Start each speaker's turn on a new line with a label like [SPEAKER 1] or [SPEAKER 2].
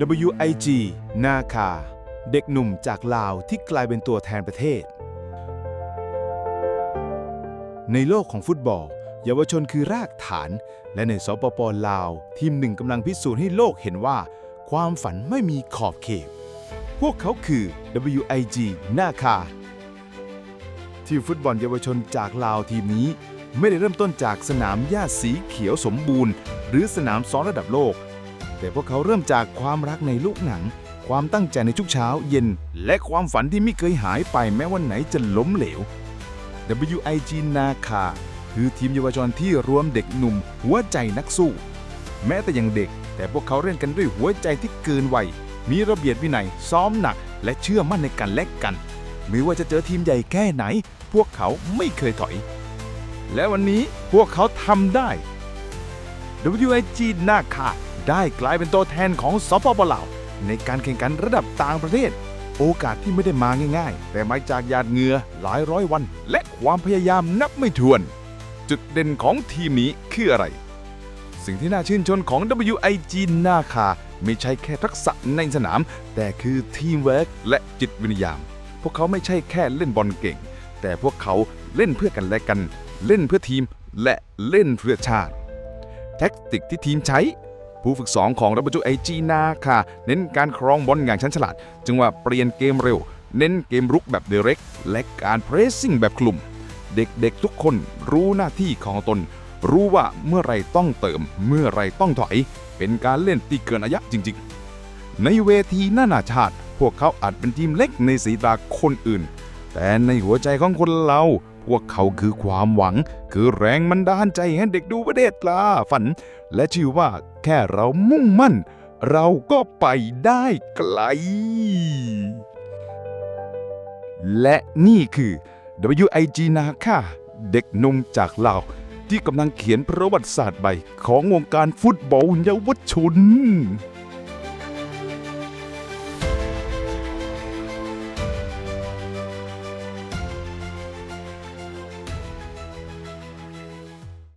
[SPEAKER 1] WIG นาคา เด็กหนุ่มจากลาวที่กลายเป็นตัวแทนประเทศ ในโลกของฟุตบอล เยาวชนคือรากฐาน และในสปปลาว ทีมหนึ่งกำลังพิสูจน์ให้โลกเห็นว่า ความฝันไม่มีขอบเขต พวกเขาคือ WIG นาคา ทีมฟุตบอลเยาวชนจากลาวทีมนี้ ไม่ได้เริ่มต้นจากสนามหญ้าสีเขียวสมบูรณ์ หรือสนามซ้อมระดับโลก แต่พวกเขาเริ่มจากความรักในลูกหนัง ความตั้งใจในทุกเช้าเย็น และความฝันที่ไม่เคยหายไปแม้วันไหนจะล้มเหลว WIG นาคาคือทีมเยาวชนที่รวมเด็กหนุ่ม หัวใจนักสู้ แม้แต่ยังเด็ก แต่พวกเขาเล่นกันด้วยหัวใจที่เกินวัยมีระเบียบวินัยซ้อมหนัก และเชื่อมั่นในกันและกันไม่ว่าจะเจอทีมใหญ่แค่ไหน พวกเขาไม่เคยถอย และวันนี้พวกเขาทำได้ WIG นาคา ได้กลายเป็นตัวแทนของสปปลาวในการแข่งขันระดับต่างประเทศ โอกาสที่ไม่ได้มาง่ายๆ แต่มาจากหยาดเหงื่อหลายร้อยวัน และความพยายามนับไม่ถ้วน จุดเด่นของทีมนี้คืออะไร สิ่งที่น่าชื่นชมของ WIG นาคาไม่ใช่แค่ทักษะในสนาม แต่คือทีมเวิร์กและจิตวิญญาณพวกเขาไม่ใช่แค่เล่นบอลเก่ง แต่พวกเขาเล่นเพื่อกันและกัน เล่นเพื่อทีมและเล่นเพื่อชาติ แท็กติกที่ทีมใช้ ผู้ฝึกสอนของ WIG นาคาเน้นการครองบอลอย่างชั้นฉลาดจึงว่าเปลี่ยนเกมเร็ว เน้นเกมรุกแบบเดเร็กและการเพรสซิ่งแบบกลุ่ม เด็กๆทุกคนรู้หน้าที่ของตน รู้ว่าเมื่อไรต้องเติม เมื่อไรต้องถอย เป็นการเล่นที่เกินระยะจริง ๆ ในเวทีนานาชาติ พวกเขาอาจเป็นทีมเล็กในสายตาคนอื่น แต่ในหัวใจของคนเรา พวกเขาคือความหวัง คือแรงมันดาลใจให้เด็กดูประเทศลาฝัน และชื่อว่าแค่เรามุ่งมั่น เราก็ไปได้ไกล และนี่คือ WIG นาค่าเด็กนุ่มจากลาวที่กำลังเขียนประวัติศาสตร์ใบของวงการฟุตบอลเยาวชน